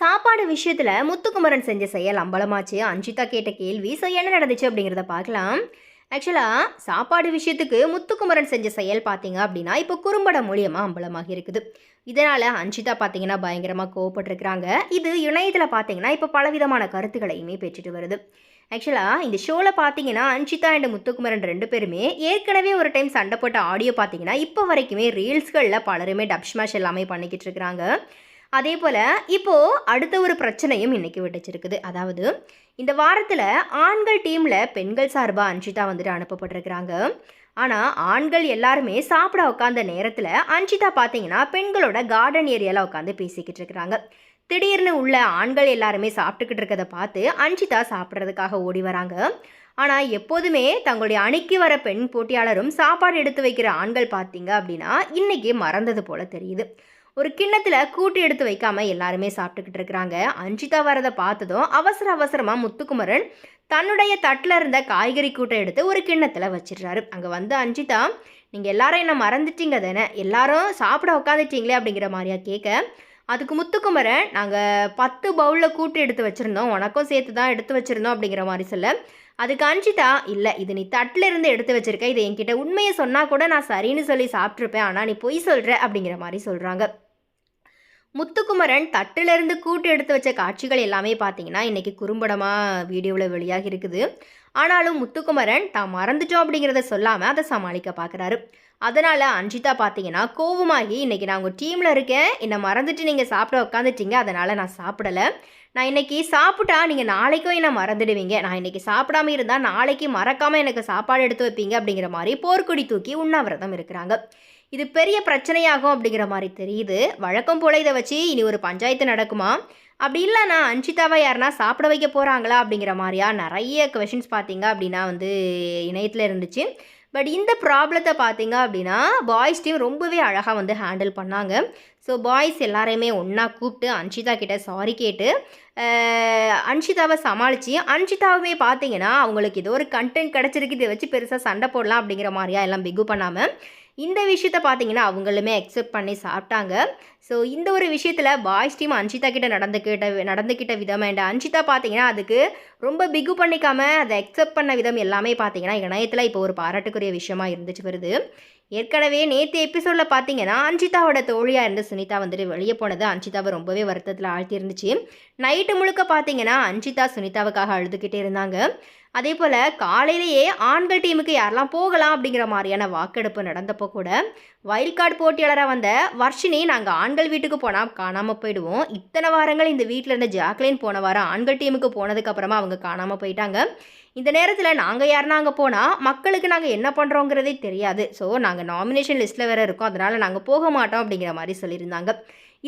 சாப்பாடு விஷயத்தில் முத்துக்குமரன் செஞ்ச செயல் அம்பலமாச்சு. அஞ்சிதா கேட்ட கேள்வி ஸோ என்ன நடந்துச்சு அப்படிங்கிறத பார்க்கலாம். ஆக்சுவலாக சாப்பாடு விஷயத்துக்கு முத்துக்குமரன் செஞ்ச செயல் பார்த்தீங்க அப்படின்னா இப்போ குறும்படம் மூலியமாக அம்பலமாக இருக்குது. இதனால் அஞ்சிதா பார்த்தீங்கன்னா பயங்கரமாக கோவப்பட்டிருக்கிறாங்க. இது இணையத்தில் பார்த்தீங்கன்னா இப்போ பலவிதமான கருத்துக்களையுமே பெற்றுட்டு வருது. ஆக்சுவலாக இந்த ஷோவில் பார்த்தீங்கன்னா அஞ்சிதா அண்ட் முத்துக்குமரன் ரெண்டு பேருமே ஏற்கனவே ஒரு டைம் சண்டை போட்ட ஆடியோ பார்த்தீங்கன்னா இப்போ வரைக்குமே ரீல்ஸ்களில் பலருமே டப் ஸ்மாஷ் எல்லாமே பண்ணிக்கிட்டு இருக்கிறாங்க. அதே போல் இப்போது அடுத்த ஒரு பிரச்சனையும் இன்றைக்கி விட்டுச்சிருக்குது. அதாவது இந்த வாரத்தில் ஆண்கள் டீமில் பெண்கள் சார்பாக அன்ஷிதா வந்துட்டு அனுப்பப்பட்டிருக்கிறாங்க. ஆனால் ஆண்கள் எல்லாருமே சாப்பிட உட்காந்த நேரத்தில் அன்ஷிதா பார்த்தீங்கன்னா பெண்களோட கார்டன் ஏரியாவில் உட்காந்து பேசிக்கிட்டு இருக்கிறாங்க. திடீர்னு உள்ள ஆண்கள் எல்லாருமே சாப்பிட்டுக்கிட்டு இருக்கிறத பார்த்து அன்ஷிதா சாப்பிட்றதுக்காக ஓடி வராங்க. ஆனால் எப்போதுமே தங்களுடைய அணிக்கு வர பெண் போட்டியாளரும் சாப்பாடு எடுத்து வைக்கிற ஆண்கள் பார்த்தீங்க அப்படின்னா இன்றைக்கி மறந்தது போல் தெரியுது. ஒரு கிண்ணத்தில் கூட்டு எடுத்து வைக்காமல் எல்லாருமே சாப்பிட்டுக்கிட்டு இருக்கிறாங்க. அஞ்சிதா வரதை பார்த்ததும் அவசர அவசரமாக முத்துக்குமரன் தன்னுடைய தட்டில் இருந்த காய்கறி கூட்டை எடுத்து ஒரு கிண்ணத்தில் வச்சிடுறாரு. அங்கே வந்து அஞ்சிதா நீங்கள் எல்லாரும் என்ன மறந்துட்டீங்க தானே? எல்லாரும் சாப்பிட உட்காந்துட்டீங்களே அப்படிங்கிற மாதிரியா கேட்க அதுக்கு முத்துக்குமரன் நாங்கள் பத்து பவுலில் கூட்டு எடுத்து வச்சுருந்தோம். உனக்கும் சேர்த்து தான் எடுத்து வச்சுருந்தோம். அப்படிங்கிற மாதிரி சொல்ல அதுக்கு அஞ்சிதா இல்லை இது நீ தட்டில் இருந்து எடுத்து வச்சிருக்க. இது என்கிட்ட உண்மையை சொன்னால் கூட நான் சரின்னு சொல்லி சாப்பிட்ருப்பேன் ஆனால் நீ பொய் சொல்கிற அப்படிங்கிற மாதிரி சொல்கிறாங்க முத்துக்குமரன் தட்டிலிருந்து கூட்டு எடுத்து வச்ச காட்சிகள் எல்லாமே பார்த்தீங்கன்னா இன்றைக்கி குறும்படமாக வீடியோவில் வெளியாகி இருக்குது. ஆனாலும் முத்துக்குமரன் தான் மறந்துட்டோம் அப்படிங்கிறத சொல்லாமல் அதை சமாளிக்க பார்க்குறாரு. அதனால் அஞ்சிதா பார்த்தீங்கன்னா கோவமாகி இன்றைக்கி நான் உங்கள் டீமில் இருக்கேன். என்னை மறந்துட்டு நீங்கள் சாப்பிட உட்காந்துட்டீங்க. அதனால் நான் சாப்பிடலை. நான் இன்றைக்கி சாப்பிட்டா நீங்கள் நாளைக்கும் என்னை மறந்துடுவீங்க? நான் இன்றைக்கி சாப்பிடாம இருந்தால் நாளைக்கு மறக்காமல் எனக்கு சாப்பாடு எடுத்து வைப்பீங்க அப்படிங்கிற மாதிரி போர்க்கொடி தூக்கி உண்ணாவிரதம் இருக்கிறாங்க. இது பெரிய பிரச்சனையாகும் அப்படிங்கிற மாதிரி தெரியுது. வழக்கம் போல இதை வச்சு இனி ஒரு பஞ்சாயத்து நடக்குமா? அப்படி இல்லைனா அஞ்சிதாவை யாருனா சாப்பிட வைக்க போகிறாங்களா அப்படிங்கிற மாதிரியா நிறைய கொஷின்ஸ் பார்த்தீங்க அப்படின்னா வந்து இணையத்தில் இருந்துச்சு. பட் இந்த ப்ராப்ளத்தை பார்த்தீங்க அப்படின்னா பாய்ஸ் டீம் ரொம்பவே அழகாக வந்து ஹேண்டில் பண்ணாங்க. ஸோ பாய்ஸ் எல்லாரையுமே ஒன்றா கூப்பிட்டு அன்ஷிதா கிட்ட சாரி கேட்டு அன்ஷிதாவை சமாளித்து அன்ஷிதாவுமே பார்த்தீங்கன்னா அவங்களுக்கு ஏதோ ஒரு கண்டென்ட் கிடச்சிருக்கு இதை வச்சு பெருசாக சண்டை போடலாம் அப்படிங்கிற மாதிரியா எல்லாம் பிகு பண்ணாமல் இந்த விஷயத்த பார்த்தீங்கன்னா அவங்களுமே அக்செப்ட் பண்ணி சாப்பிட்டாங்க. ஸோ இந்த ஒரு விஷயத்தில் பாய்ஸ் டீம் அன்ஷிதா கிட்ட நடந்துக்கிட்ட நடந்துக்கிட்ட விதம் அண்ட் அன்ஷிதா பார்த்தீங்கன்னா அதுக்கு ரொம்ப பிகு பண்ணிக்காம அதை அக்செப்ட் பண்ண விதம் எல்லாமே பார்த்தீங்கன்னா இணையத்தில் இப்போ ஒரு பாராட்டுக்குரிய விஷயமா இருந்துச்சு வருது. ஏற்கனவே நேற்று எபிசோடில் பார்த்தீங்கன்னா அஞ்சிதாவோட தோழியாக இருந்த சுனிதா வந்துட்டு வெளியே போனது. அஞ்சிதாவை ரொம்பவே வருத்தத்தில் ஆழ்த்தி இருந்துச்சு நைட்டு முழுக்க பார்த்தீங்கன்னா அஞ்சிதா சுனிதாவுக்காக அழுதுகிட்டே இருந்தாங்க. அதே போல் காலையிலேயே ஆண்கள் டீமுக்கு யாரெல்லாம் போகலாம் அப்படிங்கிற மாதிரியான வாக்கெடுப்பு நடந்தப்போ கூட வைல்ட் கார்டு போட்டியாளராக வந்த வர்ஷினி நாங்கள் ஆண்கள் வீட்டுக்கு போனால் காணாமல் போயிடுவோம். இத்தனை வாரங்கள் இந்த வீட்டில் இருந்த ஜாக்லின் போன வாரம் ஆண்கள் டீமுக்கு போனதுக்கப்புறமா அவங்க காணாமல் போயிட்டாங்க. இந்த நேரத்தில் நாங்கள் யாருன்னா அங்கே போனால் மக்களுக்கு நாங்கள் என்ன பண்ணுறோங்கிறதே தெரியாது. ஸோ நாங்கள் நாமினேஷன் லிஸ்ட்டில் வேறு இருக்கோம். அதனால் நாங்கள் போக மாட்டோம் அப்படிங்கிற மாதிரி சொல்லியிருந்தாங்க.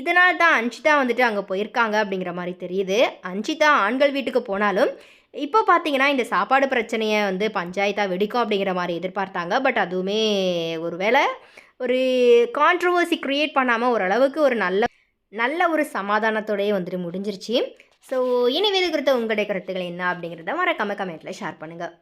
இதனால் தான் அஞ்சிதா வந்துட்டு அங்கே போயிருக்காங்க அப்படிங்கிற மாதிரி தெரியுது. அஞ்சிதா ஆண்கள் வீட்டுக்கு போனாலும் இப்போ பார்த்தீங்கன்னா இந்த சாப்பாடு பிரச்சனையை வந்து பஞ்சாயத்தாக வெடிக்கும் அப்படிங்கிற மாதிரி எதிர்பார்த்தாங்க. பட் அதுவுமே ஒரு வேளை ஒரு கான்ட்ரவர்சி க்ரியேட் பண்ணாமல் ஓரளவுக்கு ஒரு நல்ல நல்ல ஒரு சமாதானத்தோடயே வந்துட்டு முடிஞ்சிருச்சு. ஸோ இனி இது குறித்த உங்களுடைய கருத்துக்கள் என்ன அப்படிங்கிறத மறக்காம கமெண்ட்டில் ஷேர் பண்ணுங்கள்